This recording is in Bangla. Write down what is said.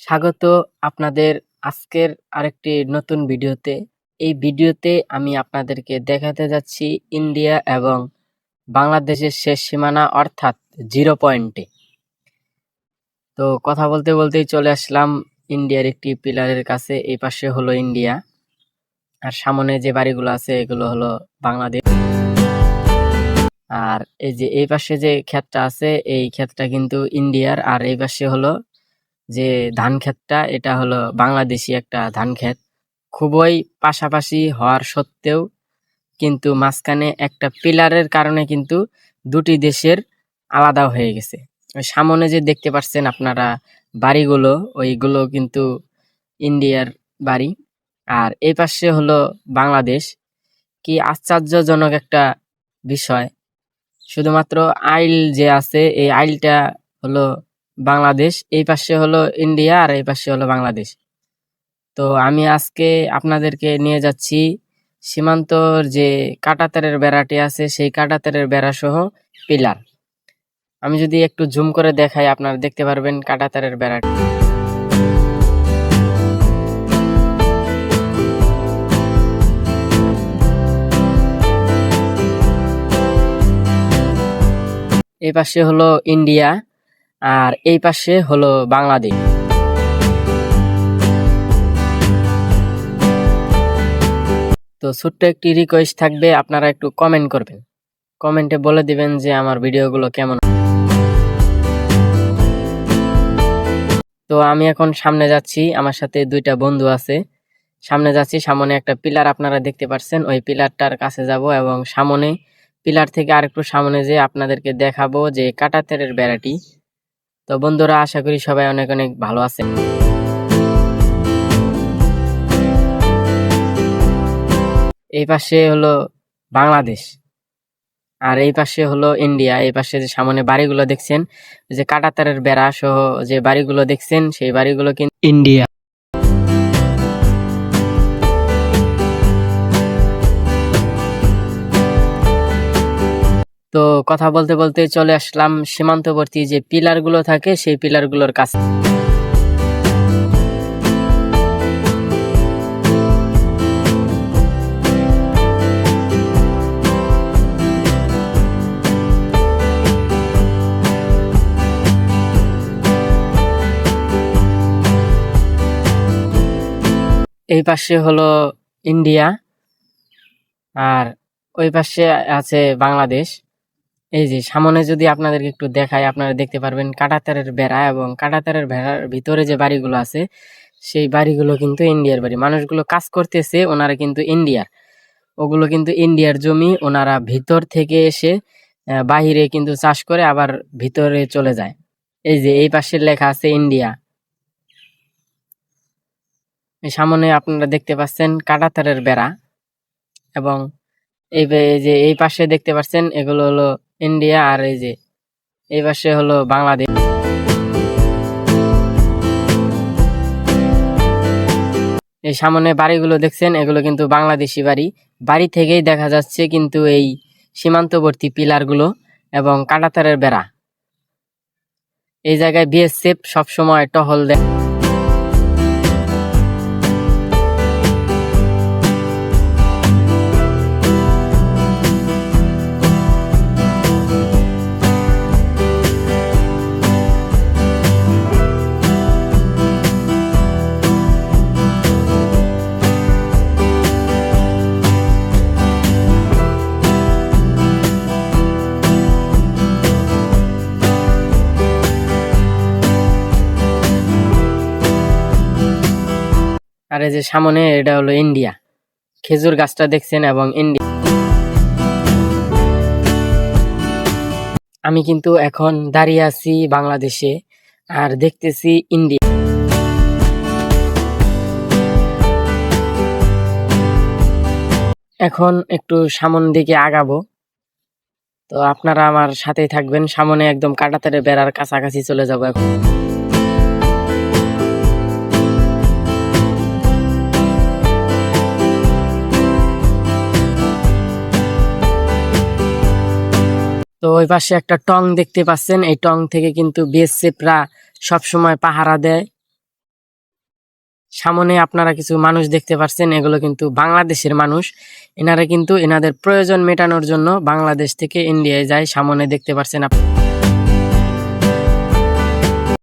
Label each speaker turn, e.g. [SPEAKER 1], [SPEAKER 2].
[SPEAKER 1] স্বাগত আপনাদের আজকের আরেকটি নতুন ভিডিওতে। এই ভিডিওতে আমি আপনাদেরকে দেখাতে যাচ্ছি ইন্ডিয়া এবং বাংলাদেশের শেষ সীমানা অর্থাৎ জিরো পয়েন্টে। তো কথা বলতে বলতেই চলে আসলাম ইন্ডিয়ার একটি পিলারের কাছে, এই পাশে হলো ইন্ডিয়া। আর সামনে যে বাড়িগুলো আছে, এগুলো হলো বাংলাদেশ। আর এই যে, এই পাশে যে ক্ষেতটা আছে, এই ক্ষেতটা কিন্তু ইন্ডিয়ার। আর এই পাশে হলো যে ধান ক্ষেতটা, এটা হলো বাংলাদেশি একটা ধান ক্ষেত। খুবই পাশাপাশি হওয়ার সত্ত্বেও কিন্তু মাঝখানে একটা পিলারের কারণে কিন্তু দুটি দেশের আলাদা হয়ে গেছে। সামনে যে দেখতে পাচ্ছেন আপনারা বাড়িগুলো, ওইগুলো কিন্তু ইন্ডিয়ার বাড়ি। আর এই পাশে হলো বাংলাদেশ। কি আশ্চর্যজনক একটা বিষয়। শুধুমাত্র আইল যে আছে, এই আইলটা হলো বাংলাদেশ, এই পাশে হলো ইন্ডিয়া আর এই পাশে হলো বাংলাদেশ। তো আমি আজকে আপনাদেরকে নিয়ে যাচ্ছি সীমান্তর যে কাটাতারের বেড়াটি আছে, সেই কাটাতারের বেড়া সহ পিলার। আমি যদি একটু জুম করে দেখাই, আপনারা দেখতে পারবেন কাটাতারের বেড়াটি। এই পাশে হলো ইন্ডিয়া। আর এই পাশে হলো বাংলাদেশ। তো ছোট্ট একটি রিকোয়েস্ট থাকবে, আপনারা একটু কমেন্ট করবেন। কমেন্টে বলে দিবেন যে আমার ভিডিওগুলো কেমন। তো আমি এখন সামনে যাচ্ছি, আমার সাথে দুইটা বন্ধু আছে। সামনে যাচ্ছি, সামনে একটা পিলার আপনারা দেখতে পাচ্ছেন ওই পিলারটার কাছে যাব এবং সামনে, পিলার থেকে আরেকটু সামনে যে আপনাদেরকে দেখাবো যে কাটাতেরের বেড়াটি তো বন্ধুরা, আশা করি সবাই অনেক অনেক ভালো আছেন। এই পাশে হলো বাংলাদেশ আর এই পাশে হলো ইন্ডিয়া। এই পাশে যে সামনে বাড়িগুলো দেখছেন যে কাটাতারের বেড়া সহ যে বাড়িগুলো দেখছেন, সেই বাড়িগুলো কিন্তু ইন্ডিয়া। তো কথা বলতে বলতে চলে আসলাম সীমান্তবর্তী যে পিলারগুলো থাকে, সেই পিলারগুলোর কাছে। এই পাশে হলো ইন্ডিয়া, আর ওই পাশে আছে বাংলাদেশ। এই যে সামনে যদি আপনাদেরকে একটু দেখায় আপনারা দেখতে পারবেন কাটাতারের বেড়া এবং কাটাতারের বেড়ার ভিতরে যে বাড়িগুলো আছে, সেই বাড়িগুলো কিন্তু ইন্ডিয়ার বাড়ি। মানুষগুলো কাজ করতেছে, ওনারা কিন্তু ইন্ডিয়ার। ওগুলো কিন্তু ইন্ডিয়ার জমি, ওনারা ভিতর থেকে এসে বাহিরে কিন্তু চাষ করে আবার ভিতরে চলে যায়। এই যে এই পাশে লেখা আছে ইন্ডিয়া। সামনে আপনারা দেখতে পাচ্ছেন কাটাতারের বেড়া এবং এই যে, এই পাশে দেখতে পাচ্ছেন, এগুলো হলো ইন্ডিয়া আর এই যে, এই পাশে হলো বাংলাদেশ। এই সামনে বাড়িগুলো দেখছেন, এগুলো কিন্তু বাংলাদেশি বাড়ি। বাড়ি থেকেই দেখা যাচ্ছে কিন্তু এই সীমান্তবর্তী পিলারগুলো এবং কাঁটাতারের বেড়া। এই জায়গায় বিএসএফ সবসময় টহল দেয়। আর এই যে সামনে এটা হলো ইন্ডিয়া। খেজুর গাছটা দেখছেন এবং ইন্ডিয়া আমি কিন্তু এখন দাঁড়িয়ে আছি বাংলাদেশে আর দেখতেছি ইন্ডিয়া এখন একটু সামন দিকে আগাবো। তো আপনারা আমার সাথেই থাকবেন। সামনে একদম কাটাতারে বেড়ার কাছাকাছি চলে যাব এখন। তো ওই পাশে একটা টং দেখতে পাচ্ছেন। এই টং থেকে কিন্তু বিএসএফরা সবসময় পাহারা দেয়। সামনে আপনারা কিছু মানুষ দেখতে পাচ্ছেন, এগুলো কিন্তু বাংলাদেশের মানুষ। এনারা কিন্তু এনাদের প্রয়োজন মেটানোর জন্য বাংলাদেশ থেকে ইন্ডিয়ায় যায়। সামনে দেখতে পাচ্ছেন আপ-